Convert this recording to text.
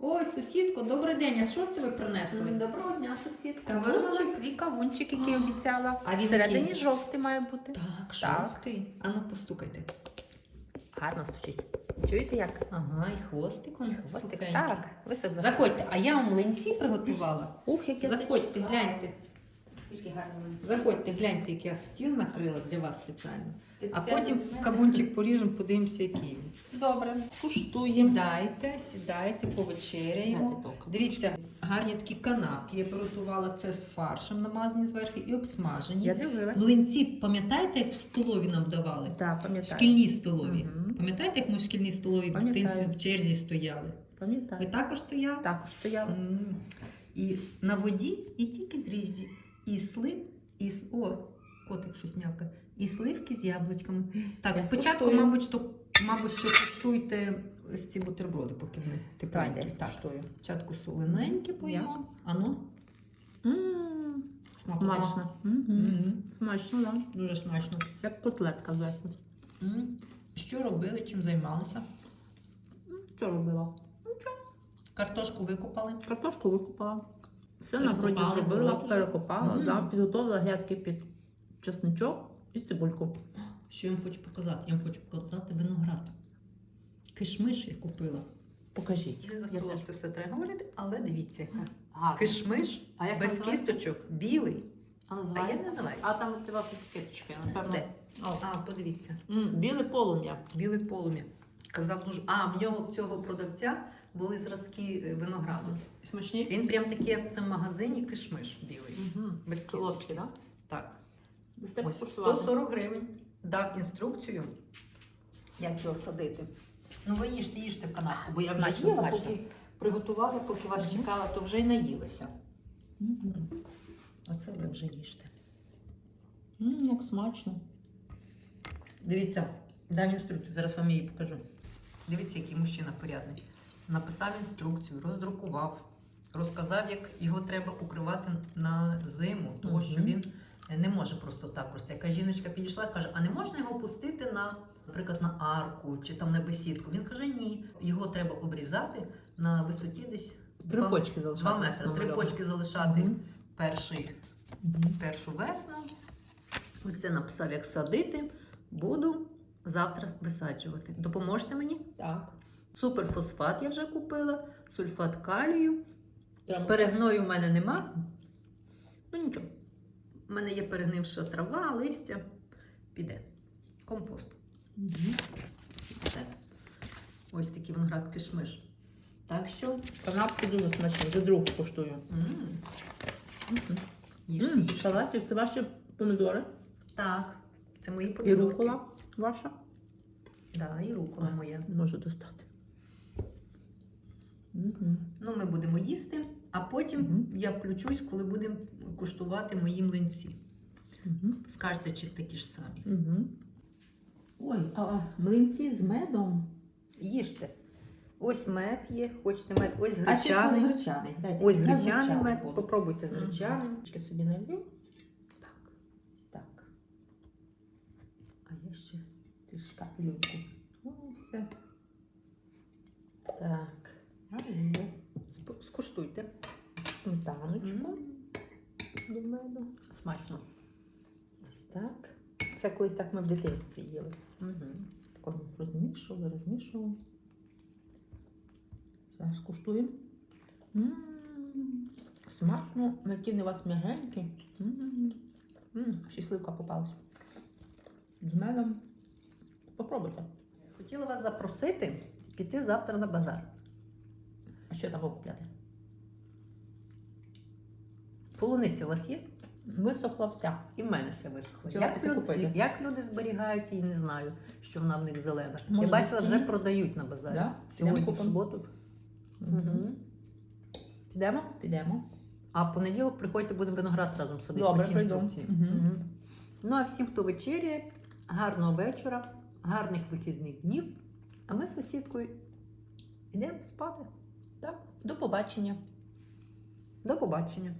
Ой, сусідко, добрий день. А що це ви принесли? Доброго дня, сусідка. Вирвала свій кавунчик, який А, обіцяла. а він Всередині який? жовтий має бути. Так, жовтий. Ану, постукайте. Гарно стучить. Чуєте як? Ага, і хвостик он Хвостик. сухенький. Так, висок Заходьте, а я вам млинці приготувала. Ух, яке Заходьте, гляньте. Заходьте, гляньте, як я стіл накрила для вас спеціально. Ти А спеціально потім для мене? кабунчик поріжемо, подивимося, який він. Добре. Скуштуємо. Сідайте, сідайте, повечеряємо. Дивіться, гарні такі канапки. Я приготувала це з фаршем, намазані зверху і обсмажені. Я дивилась. Млинці, пам'ятаєте, як в столові нам давали? Так, В пам'ятаю. шкільній столові. Мгм. Пам'ятаєте, як ми в шкільній столові в Пам'ятаю. дитинстві в черзі стояли? Ви Пам'ятаю. також стояли? Також стояла. М. І на воді, і тільки дріжджі, і слив, і с- о, котик щось м'явка, і сливки з яблучками. Так, Я спочатку, скуштую. мабуть, що, мабуть, що куштуйте ось ці бутерброди, поки вони Так, тепленькі. Так, скуштую. спочатку солоненькі поїмо. Ану, М, смакувала. Смачно. Мгм. Мгм. Смачно, так. Дуже смачно. Як котлетка зверху. М. Що робили, чим займалися? Що робила? Картошку викопали. Картошку викупала. Все на Перекопали, зробила, перекопала, Мгм. да, підготовила грядки під чесничок і цибульку. Що я вам хочу показати? Я вам хочу показати виноград. Кишмиш я купила. Покажіть. Не за столом це все треба говорити, але дивіться, яка. Гарно. Кишмиш А як без називається? кісточок, білий. А А я знаю. А там у вас етикеточка, напевно. Де? О. А, подивіться, М, Біле полум'я. біле полум'я. Казав дуже. А, в нього в цього продавця були зразки е, винограду. Смачні? Він прям такий, як в цьому магазині, кишмиш білий. Угу. Без Солодкі, кісточки. так? Так. Ось 140 гривень. Дав інструкцію, як його садити. Ну, ви їжте, їжте в канапку, бо я вже їла, смачно. поки приготувала, поки вас Мгм. чекала, то вже й наїлися. Мгм. Оце ви вже їжте. М, Як смачно. Дивіться, дав інструкцію, зараз вам її покажу. Дивіться, який мужчина порядний. Написав інструкцію, роздрукував, розказав, як його треба укривати на зиму, тому що він не може просто так. Просто яка жіночка підійшла і каже: а не можна його пустити на, наприклад, на арку чи там на бесідку? Він каже, ні, його треба обрізати на висоті десь Три два- почки залишати. 2 метри. Три почки залишати Мгм. перший Мгм. першу весну. Ось це написав, як садити. Буду завтра висаджувати. Допоможете мені? Так. Суперфосфат я вже купила, сульфат калію. Прямо. Перегною в мене нема. Ну нічого. У мене є перегнивша трава, листя. Піде. Компост. Мгм. Все. Ось такий виноград кишмиш. Так що. Канапки дуже смачні. За другу коштую. М, це ваші помідори. Так. Це мої І рукола ваша. Да, і рукола моя. Можу достати. Мгм. Ну, ми будемо їсти, а потім Мгм. я включусь, коли будемо куштувати мої млинці. Мгм. Скажете, чи такі ж самі. Мгм. Ой, а млинці з медом. Їжте. Ось мед є, хочете мед, ось А ще гречаний. гречаний. Дайте. Ось гречаний мед. Попробуйте з гречаним. Трішки собі налью. Так. Так. А я ще трішки каплюнку. Ну, все. Так. Налью. Скуштуйте. Сметаночку М, до меду. Смачно. Ось так. Це колись так ми в дитинстві їли. Угу. Тако розмішували, розмішували. Зараз куштуємо. М, Смачно, у вас м'ягенькі. М, м, Ще попалась. З медом. Попробуйте. Хотіла вас запросити піти завтра на базар. А що там купляти? Полуниця у вас є? Висохла вся. І в мене все висохло. Як, люд- як люди зберігають, я не знаю, що вона в них зелена. Може, Я бачила, вже продають на базарі. Да? Сьогодні Підемо в суботу. Мгм. Підемо? Підемо. А в понеділок приходьте, будемо виноград разом садити. Добре, по. Мгм. Мгм. Ну а всім, хто вечеряє, гарного вечора, гарних вихідних днів. А ми з сусідкою йдемо спати. Так, до побачення. До побачення.